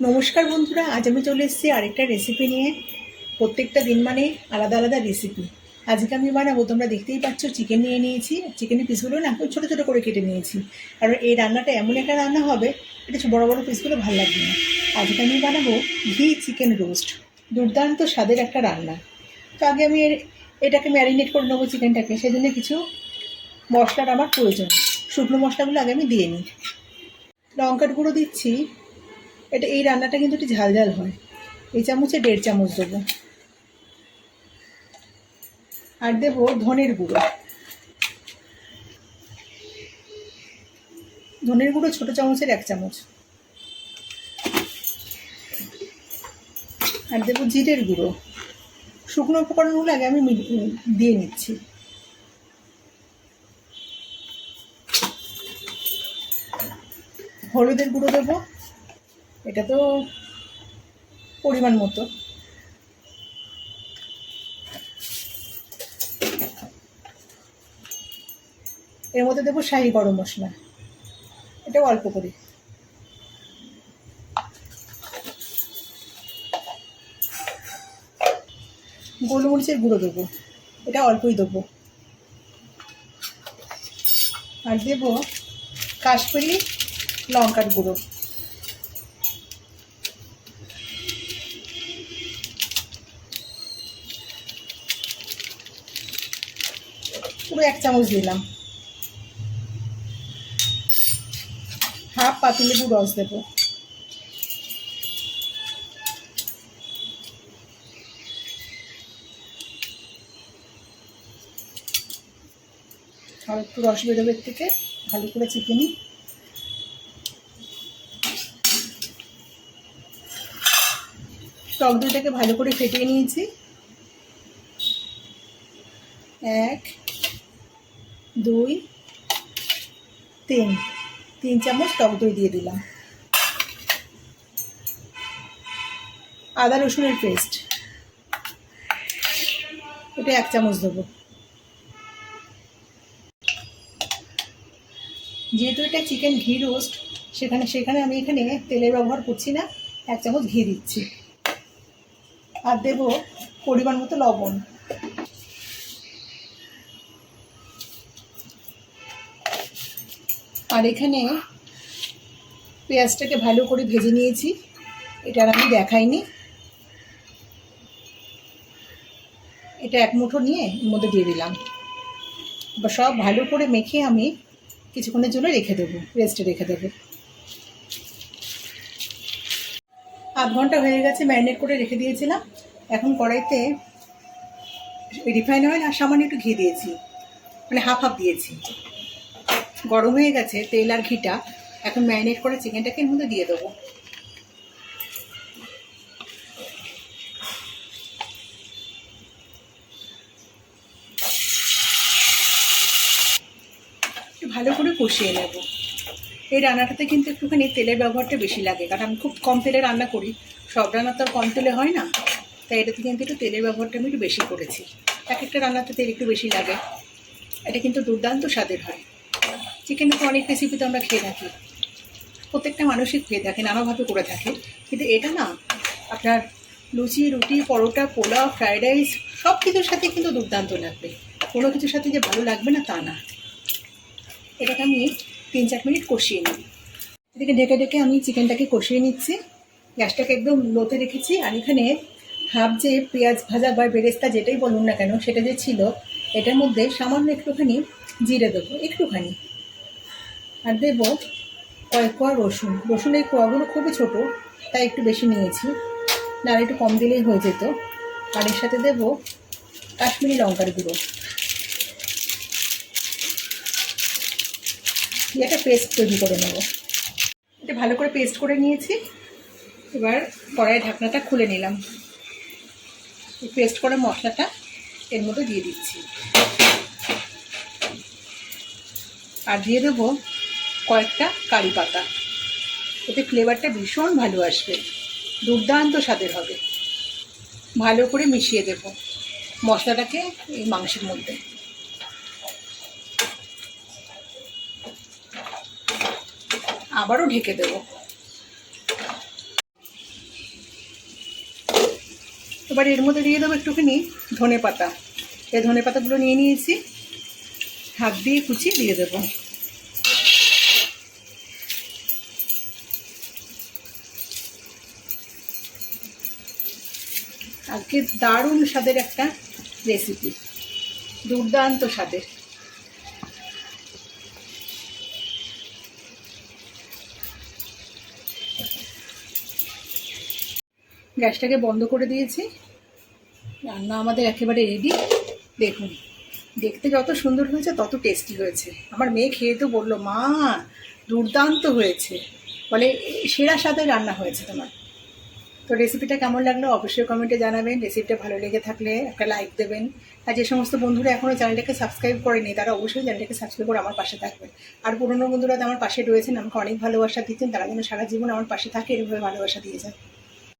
নমস্কার বন্ধুরা, আজ আমি চলে এসেছি আরেকটা রেসিপি নিয়ে। প্রত্যেকটা দিন মানে আলাদা আলাদা রেসিপি আজকে আমি বানাবো, তোমরা দেখতেই পাচ্ছ চিকেন নিয়ে নিয়েছি। চিকেনের পিসগুলো না খুব ছোটো ছোটো করে কেটে নিয়েছি। কারণ এই রান্নাটা এমন একটা রান্না হবে, এটা বড় বড় পিসগুলো ভালো লাগবে না। আজকে আমি বানাবো ঘি চিকেন রোস্ট দুর্দান্ত স্বাদের একটা রান্না। তো আগে আমি এটাকে ম্যারিনেট করে নেব চিকেনটাকে সেজন্য কিছু মশলার আমার প্রয়োজন। শুকনো মশলাগুলো আগে আমি দিয়ে নিই। লঙ্কার গুঁড়ো দিচ্ছি। এটা এই রান্নাটা কিন্তু একটু ঝাল ঝাল হয়। এই চামচে দেড় চামচ দেবো। আর দেবো ধনের গুঁড়ো। ধনের গুঁড়ো ছোটো চামচের এক চামচ। আর দেবো জিরের গুঁড়ো। শুকনো উপকরণগুলো আগে আমি দিয়ে নিচ্ছি। হলুদের গুঁড়ো দেবো। এটা তো পরিমাণ মতো। এর মধ্যে দেবো শাহি গরম মশলা। এটা অল্প করে। গোলমরিচের গুঁড়ো দেবো। এটা অল্পই দেবো। আর দেবো কাশ্মীরি লঙ্কার গুঁড়ো। পুরো এক চামচ দিলাম। হাফ পাতিলেবু রস দেবো। আর একটু রস বেরোবে থেকে, ভালো করে চিপে নিই। টক দইটাকে ভালো করে ফেটিয়ে নিয়েছি। এক দুই, তিন। তিন চামচ টক দই দিয়ে দিলাম। আদা, রসুনের পেস্ট। এটা এক চামচ দেবো। যেহেতু এটা চিকেন ঘি রোস্ট, সেখানে সেখানে আমি এখানে তেলের ব্যবহার করছি না, এক চামচ ঘি দিচ্ছি। আর দেবো পরিমাণ মতো লবণ। আর এখানে পেঁয়াজটাকে ভালো করে ভেজে নিয়েছি। এটা আমি দেখাইনি। এটা এক মুঠো নিয়ে এর মধ্যে দিয়ে দিলাম। এবার সব ভালো করে মেখে আমি কিছুক্ষণের জন্য রেখে দেবো রেস্টে রেখে দেবো। আধ ঘণ্টা হয়ে গেছে ম্যারিনেট করে রেখে দিয়েছিলাম। এখন কড়াইতে রিফাইন অয়েল আর সামান্য একটু ঘি দিয়েছি। মানে হাফ হাফ দিয়েছি। গরম হয়ে গেছে, তেল আর ঘিটা, এখন ম্যারিনেট করে চিকেনটাকে এর মধ্যে দিয়ে দেবো। ভালো করে কষিয়ে নেব। এই রান্নাটাতে কিন্তু একটুখানি তেলের ব্যবহারটা বেশি লাগে, কারণ আমি খুব কম তেলে রান্না করি। সব রান্না তো আর কম তেলে হয় না। তাই এটাতে কিন্তু একটু তেলের ব্যবহারটা আমি একটু বেশি করেছি। এক একটা রান্নাতে তেল একটু বেশি লাগে। এটা কিন্তু দুর্দান্ত স্বাদের হয়। চিকেন তো অনেক রেসিপিতে আমরা খেয়ে থাকি। প্রত্যেকটা মানুষই খেয়ে থাকে, নানাভাবে করে থাকে। কিন্তু এটা না, আপনার লুচি, রুটি, পরোটা, পোলাও ফ্রায়েড রাইস সব কিছুর সাথে কিন্তু দুর্দান্ত লাগবে। কোনো কিছুর সাথে যে ভালো লাগবে না, তা না। এটাকে আমি তিন চার মিনিট কষিয়ে নিই। এদিকে ঢেকে ঢেকে আমি চিকেনটাকে কষিয়ে নিচ্ছি। গ্যাসটাকে একদম লোতে রেখেছি, আর এখানে হাফ যে পেঁয়াজ ভাজা বা বেরেস্তা যেটাই বলুন না কেন, সেটা যে ছিল, এটার মধ্যে সামান্য একটুখানি জিরে দেবো, একটুখানি। আর দেবো কয়েক কোয়া রসুন। রসুন এই কোয়াগুলো খুবই ছোট, তাই একটু বেশি নিয়েছি। না একটু কম দিলেই হয়ে যেত। আর এর সাথে দেবো কাশ্মীরি লঙ্কার গুঁড়ো। একটা পেস্ট তৈরি করে নেব। এটা ভালো করে পেস্ট করে নিয়েছি। এবার কড়াইয়ের ঢাকনাটা খুলে নিলাম। পেস্ট করা মশলাটা এর মধ্যে দিয়ে দিচ্ছি। আর দিয়ে দেবো কয়েকটা কারি পাতা। এতে ফ্লেভারটা ভীষণ ভালো আসবে। দুর্দান্ত স্বাদের হবে। ভালো করে মিশিয়ে দেব মশলাটাকে এই মাংসের মধ্যে। আবারও ঢেকে দেব। এবার এর মধ্যে দিয়ে দেবো একটুখানি ধনে পাতা এই ধনে পাতাগুলো নিয়ে নিয়েছি। হাত দিয়ে কুচিয়ে দিয়ে দেবো। আজকে দারুণ স্বাদের একটা রেসিপি দুর্দান্ত স্বাদের। গ্যাসটাকে বন্ধ করে দিয়েছি। রান্না আমাদের একেবারে রেডি দেখুন, দেখতে যত সুন্দর হয়েছে, তত টেস্টি হয়েছে। আমার মেয়ে খেয়ে তো বলল, মা, দুর্দান্ত হয়েছে। বলে সেরা স্বাদের রান্না হয়েছে তোমার। তো রেসিপিটা কেমন লাগল অবশ্যই কমেন্টে জানাবেন। রেসিপিটা ভালো লেগে থাকলে একটা লাইক দেবেন। আর যে সমস্ত বন্ধুরা এখনও চ্যানেলটাকে সাবস্ক্রাইব করেনি, তারা অবশ্যই চ্যানেলটাকে সাবস্ক্রাইব করে আমার পাশে থাকবেন। আর পুরনো বন্ধুরা আমার পাশে রয়েছেন, আমাকে অনেক ভালোবাসা দিচ্ছেন, তারা যেন সারা জীবন আমার পাশে থাকে, এরকমভাবে ভালোবাসা দিয়ে যায়